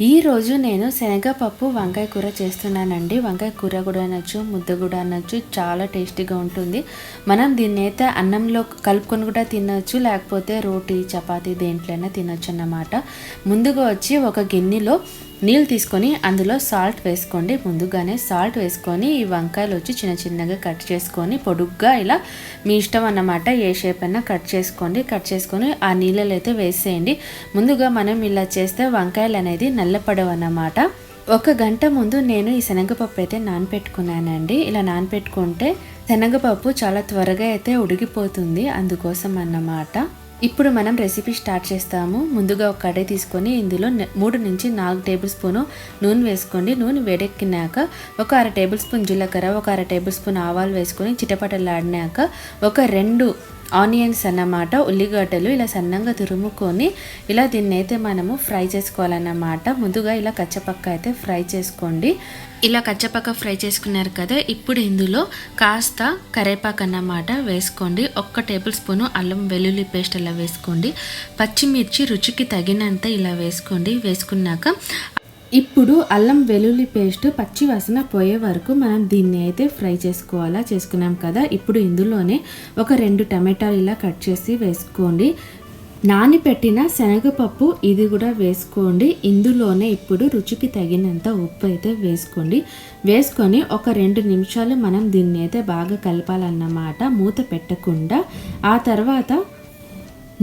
ఈరోజు నేను శనగపప్పు వంకాయ కూర చేస్తున్నానండి. వంకాయ కూర కూడా అనొచ్చు ముద్ద కూడా అనొచ్చు చాలా టేస్టీగా ఉంటుంది. మనం దీన్ని అయితే అన్నంలో కలుపుకొని కూడా తినొచ్చు లేకపోతే రోటీ చపాతీ దేంట్లైనా తినొచ్చు అన్నమాట. ముందుగా వచ్చి ఒక గిన్నెలో నీళ్ళు తీసుకొని అందులో సాల్ట్ వేసుకోండి. ముందుగానే సాల్ట్ వేసుకొని ఈ వంకాయలు వచ్చి చిన్న చిన్నగా కట్ చేసుకొని పొడుగ్గా ఇలా మీ ఇష్టం అన్నమాట ఏ షేప్ అయినా కట్ చేసుకోండి. కట్ చేసుకొని ఆ నీళ్ళలో అయితే వేసేయండి. ముందుగా మనం ఇలా చేస్తే వంకాయలు అనేది నల్లపడవు అన్నమాట. ఒక గంట ముందు నేను ఈ శనగపప్పు అయితే నానపెట్టుకున్నానండి. ఇలా నానపెట్టుకుంటే శనగపప్పు చాలా త్వరగా అయితే ఉడికిపోతుంది అందుకోసం అన్నమాట. ఇప్పుడు మనం రెసిపీ స్టార్ట్ చేస్తాము. ముందుగా ఒక కడాయి తీసుకొని ఇందులో మూడు నుంచి నాలుగు టేబుల్ స్పూను నూనె వేసుకోండి. నూనె వేడెక్కినాక ఒక అర టేబుల్ స్పూన్ జీలకర్ర ఒక అర టేబుల్ స్పూన్ ఆవాలు వేసుకొని చిటపటలాడినాక ఒక రెండు ఆనియన్స్ అన్నమాట ఉల్లిగడ్డలు ఇలా సన్నంగా తురుముకొని ఇలా దీన్ని అయితే మనము ఫ్రై చేసుకోవాలన్నమాట. ముందుగా ఇలా కచ్చపక్క అయితే ఫ్రై చేసుకోండి. ఇలా కచ్చపక్క ఫ్రై చేసుకున్నారు కదా ఇప్పుడు ఇందులో కాస్త కరేపాకు అన్నమాట వేసుకోండి. ఒక్క టేబుల్ స్పూను అల్లం వెల్లుల్లి పేస్ట్ అలా వేసుకోండి. పచ్చిమిర్చి రుచికి తగినంత ఇలా వేసుకోండి. వేసుకున్నాక ఇప్పుడు అల్లం వెల్లుల్లి పేస్ట్ పచ్చి వాసన పోయే వరకు మనం దీన్ని అయితే ఫ్రై చేసుకోవాలా? చేసుకున్నాం కదా. ఇప్పుడు ఇందులోనే ఒక రెండు టమాటాలు ఇలా కట్ చేసి వేసుకోండి. నానిపెట్టిన శనగపప్పు ఇది కూడా వేసుకోండి. ఇందులోనే ఇప్పుడు రుచికి తగినంత ఉప్పు అయితే వేసుకోండి. వేసుకొని ఒక రెండు నిమిషాలు మనం దీన్ని అయితే బాగా కలపాలన్నమాట. మూత పెట్టకుండా ఆ తర్వాత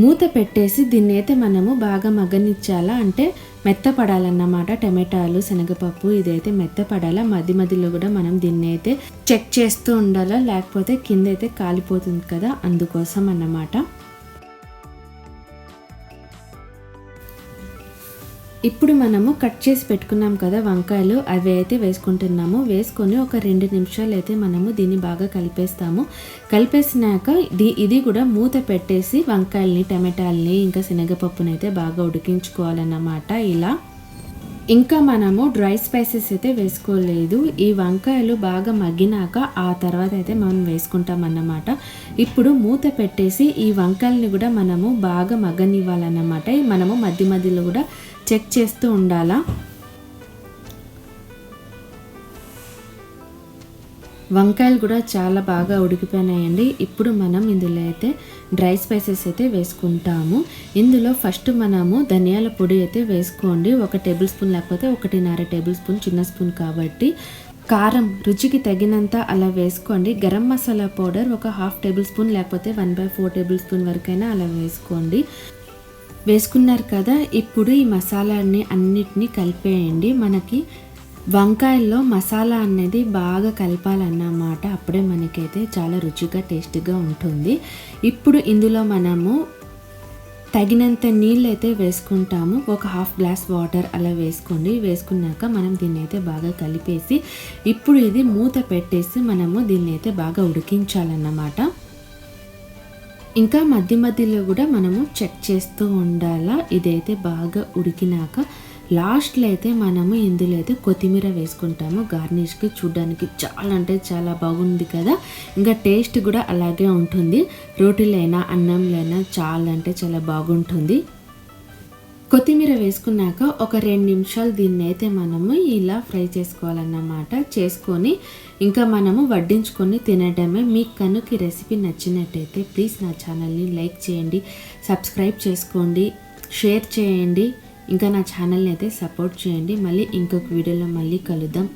మూత పెట్టేసి దీన్ని అయితే మనము బాగా మగ్గనిచ్చాలా? అంటే మెత్తపడాలన్నమాట టమాటాలు శనగపప్పు ఇదైతే మెత్తపడాలా? మధ్య మధ్యలో కూడా మనం దీన్ని అయితే చెక్ చేస్తూ ఉండాలా? లేకపోతే కింద అయితే కాలిపోతుంది కదా అందుకోసం అన్నమాట. ఇప్పుడు మనము కట్ చేసి పెట్టుకున్నాం కదా వంకాయలు అవి అయితే వేసుకుంటున్నాము. వేసుకొని ఒక రెండు నిమిషాలు అయితే మనము దీన్ని బాగా కలిపేస్తాము. కలిపేసినాక ఇది ఇది కూడా మూత పెట్టేసి వంకాయల్ని టమాటాలని ఇంకా శనగపప్పుని అయితే బాగా ఉడికించుకోవాలన్నమాట ఇలా. ఇంకా మనము డ్రై స్పైసెస్ అయితే వేసుకోలేదు. ఈ వంకాయలు బాగా మగ్గినాక ఆ తర్వాత అయితే మనం వేసుకుంటాం అన్నమాట ఇప్పుడు మూత పెట్టేసి ఈ వంకాయలని కూడా మనము బాగా మగ్గనివ్వాలన్నమాట. మనము మధ్య మధ్యలో కూడా చెక్ చేస్తూ ఉండాలా? వంకాయలు కూడా చాలా బాగా ఉడికిపోయినాయండి. ఇప్పుడు మనం ఇందులో అయితే డ్రై స్పైసెస్ అయితే వేసుకుంటాము. ఇందులో ఫస్ట్ మనము ధనియాల పొడి అయితే వేసుకోండి. ఒక టేబుల్ స్పూన్ లేకపోతే ఒకటిన్నర టేబుల్ స్పూన్ చిన్న స్పూన్ కాబట్టి. కారం రుచికి తగినంత అలా వేసుకోండి. గరం మసాలా పౌడర్ ఒక హాఫ్ టేబుల్ స్పూన్ లేకపోతే one by four tablespoon వరకైనా అలా వేసుకోండి. వేసుకున్నారు కదా ఇప్పుడు ఈ మసాలాన్ని అన్నిటినీ కలిపేయండి. మనకి వంకాయల్లో మసాలా అనేది బాగా కలపాలన్నమాట. అప్పుడే మనకైతే చాలా రుచిగా టేస్టీగా ఉంటుంది. ఇప్పుడు ఇందులో మనము తగినంత నీళ్ళు అయితే వేసుకుంటాము. ఒక హాఫ్ గ్లాస్ వాటర్ అలా వేసుకోండి. వేసుకున్నాక మనం దీన్ని అయితే బాగా కలిపేసి ఇప్పుడు ఇది మూత పెట్టేసి మనము దీన్ని అయితే బాగా ఉడికించాలన్నమాట. ఇంకా మధ్య మధ్యలో కూడా మనము చెక్ చేస్తూ ఉండాలా? ఇదైతే బాగా ఉడికినాక లాస్ట్లో అయితే మనము ఇందులో అయితే కొత్తిమీర వేసుకుంటాము. గార్నిష్కి చూడడానికి చాలా అంటే చాలా బాగుంది కదా? ఇంకా టేస్ట్ కూడా అలాగే ఉంటుంది. రోటీలైనా అన్నంలైనా చాలా అంటే చాలా బాగుంటుంది. కొత్తిమీర వేసుకున్నాక ఒక రెండు నిమిషాలు దీన్ని అయితే మనము ఇలా ఫ్రై చేసుకోవాలన్నమాట. చేసుకొని ఇంకా మనము వడ్డించుకొని తినడమే మీ కనుకి రెసిపీ నచ్చినట్టయితే ప్లీజ్ నా ఛానల్ని లైక్ చేయండి సబ్స్క్రైబ్ చేసుకోండి షేర్ చేయండి ఇంకా నా ఛానల్ని అయితే సపోర్ట్ చేయండి. మళ్ళీ ఇంకొక వీడియోలో మళ్ళీ కలుద్దాం.